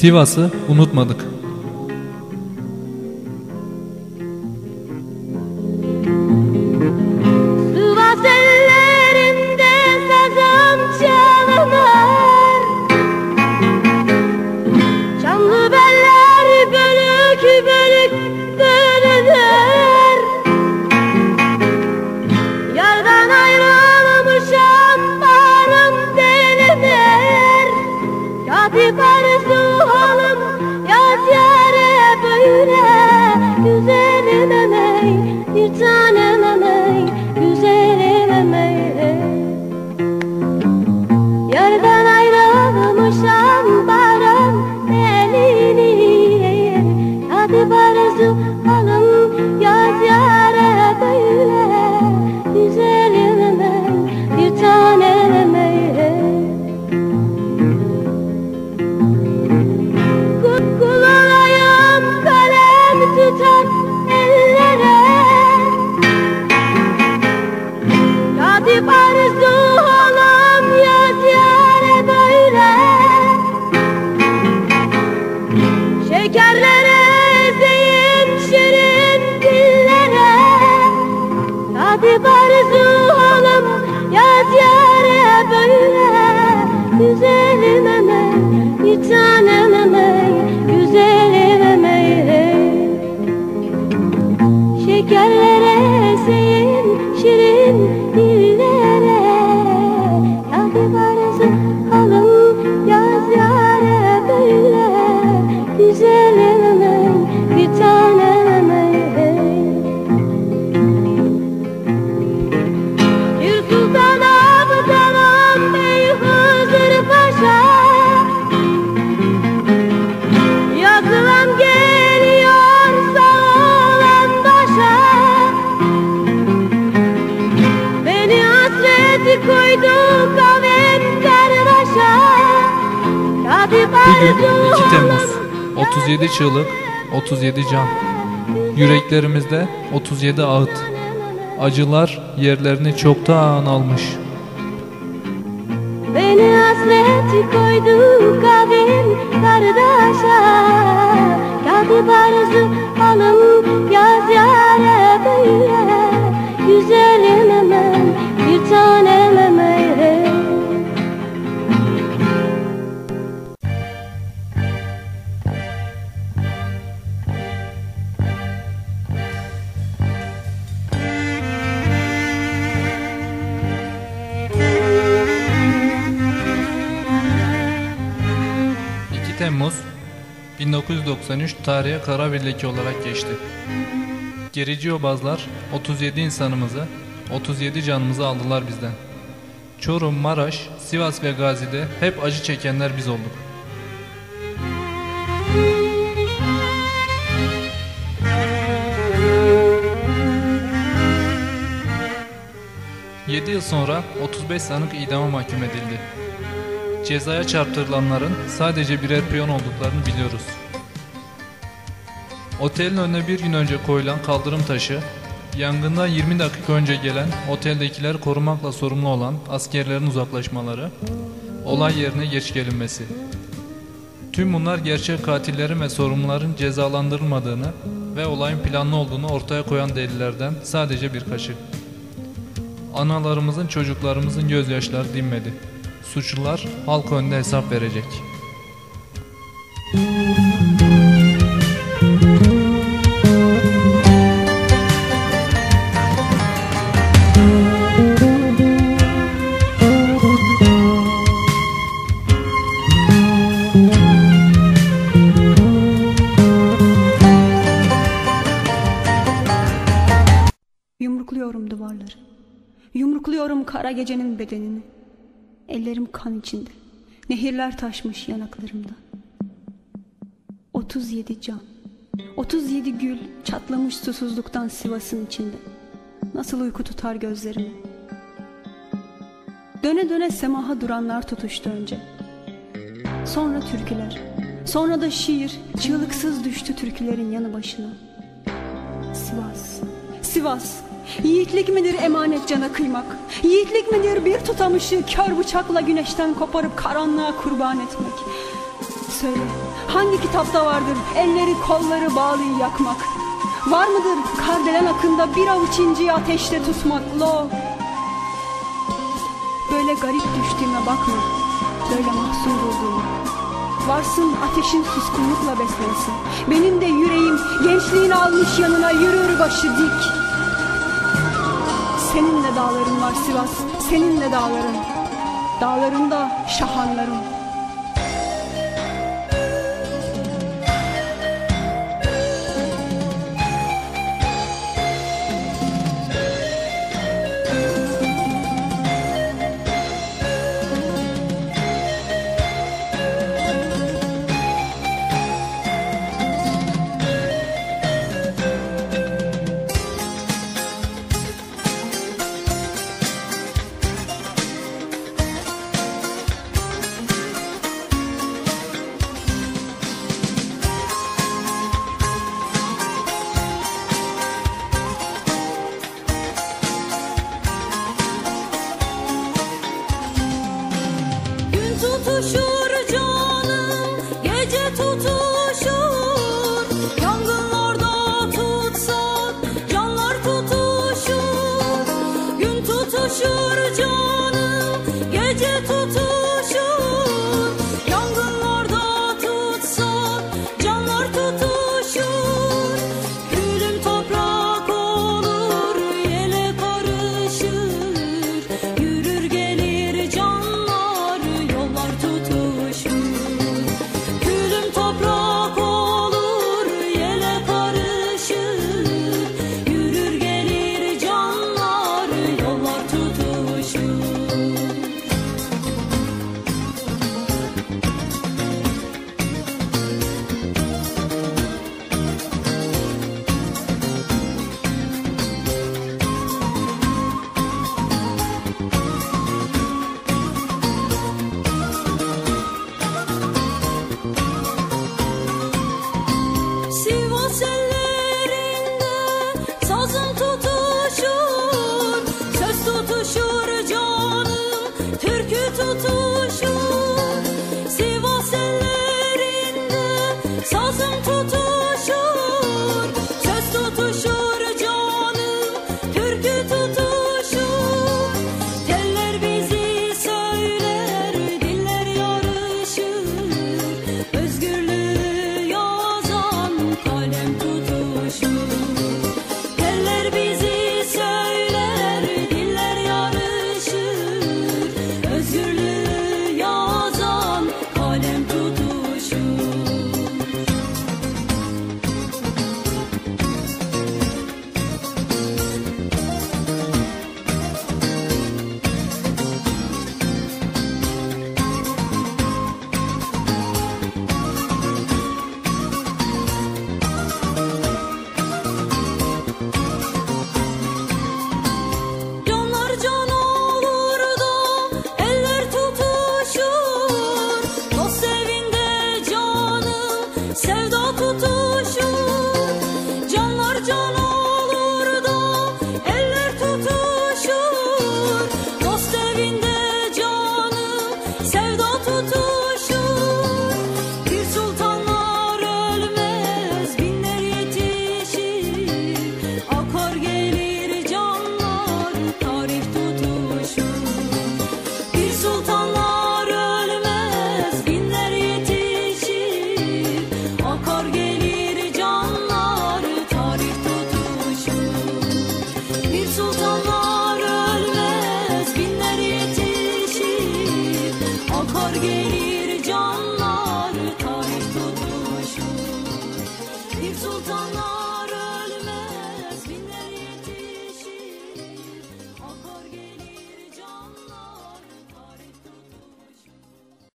Sivas'ı unutmadık. Bugün 2 Temmuz. arzularım 37 çığlık, 37 can. Yüreklerimizde 37 ağıt. Acılar yerlerini çoktan almış. Beni hasreti koydu kavim kardeşa Temmuz 1993 tarihe kara bir olarak geçti. Gerici obazlar 37 insanımızı, 37 canımızı aldılar bizden. Çorum, Maraş, Sivas ve Gazi'de hep acı çekenler biz olduk. Yedi yıl sonra 35 sanık idama mahkum edildi. Cezaya çarptırılanların sadece birer piyon olduklarını biliyoruz. Otelin önüne bir gün önce koyulan kaldırım taşı, yangından 20 dakika önce gelen oteldekileri korumakla sorumlu olan askerlerin uzaklaşmaları, olay yerine geç gelinmesi. Tüm bunlar gerçek katillerin ve sorumluların cezalandırılmadığını ve olayın planlı olduğunu ortaya koyan delillerden sadece birkaçı. Analarımızın çocuklarımızın gözyaşları dinmedi. Suçlular halk önünde hesap verecek. Yumrukluyorum duvarları. Yumrukluyorum kara gecenin bedenini. Ellerim kan içinde. Nehirler taşmış yanaklarımda. 37 can. 37 gül çatlamış susuzluktan Sivas'ın içinde. Nasıl uyku tutar gözlerimi. Döne döne semaha duranlar tutuştu önce. Sonra türküler. Sonra da şiir çığlıksız düştü türkülerin yanı başına. Sivas, Sivas. Yiğitlik midir emanet cana kıymak? Yiğitlik midir bir tutamışı kör bıçakla güneşten koparıp karanlığa kurban etmek? Söyle, Hangi kitapta vardır elleri kolları bağlı yakmak? Var mıdır kardelen akında bir avuç inciyi ateşte tutmak? Lo! Böyle garip düştüğüme bakma, böyle mahzun bulduğuma. Varsın ateşin suskunlukla beslensin. Benim de yüreğim gençliğini almış yanına yürür başı dik. Senin de dağların var Sivas, senin de dağların. Dağlarında şahanların. tutuşur canım gece tutuşur. Yangınlarda tutsak canlar tutuşur. Gün tutuşur canım gece tutuşur.